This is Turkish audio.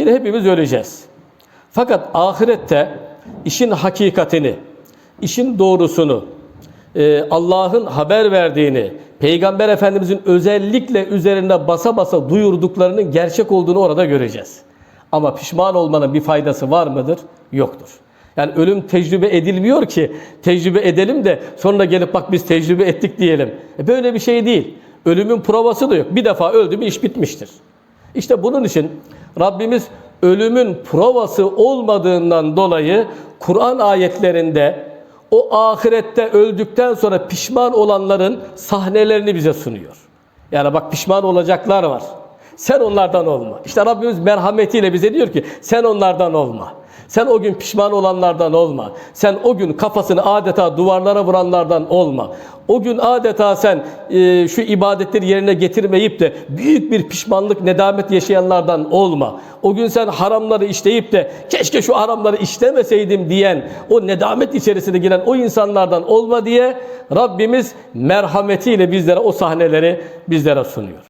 Şimdi hepimiz öleceğiz. Fakat ahirette işin hakikatini, işin doğrusunu, e, Allah'ın haber verdiğini, Peygamber Efendimizin özellikle üzerinde basa basa duyurduklarının gerçek olduğunu orada göreceğiz. Ama pişman olmanın bir faydası var mıdır? Yoktur. Yani ölüm tecrübe edilmiyor ki tecrübe edelim de sonra gelip bak biz tecrübe ettik diyelim. E böyle bir şey değil. Ölümün provası da yok. Bir defa öldü mü iş bitmiştir. İşte bunun için Rabbimiz ölümün provası olmadığından dolayı Kur'an ayetlerinde o ahirette öldükten sonra pişman olanların sahnelerini bize sunuyor. Yani bak pişman olacaklar var. Sen onlardan olma. İşte Rabbimiz merhametiyle bize diyor ki sen onlardan olma. Sen o gün pişman olanlardan olma. Sen o gün kafasını adeta duvarlara vuranlardan olma. O gün adeta sen e, şu ibadetleri yerine getirmeyip de büyük bir pişmanlık, nedamet yaşayanlardan olma. O gün sen haramları işleyip de keşke şu haramları işlemeseydim diyen, o nedamet içerisine giren o insanlardan olma diye Rabbimiz merhametiyle bizlere o sahneleri bizlere sunuyor.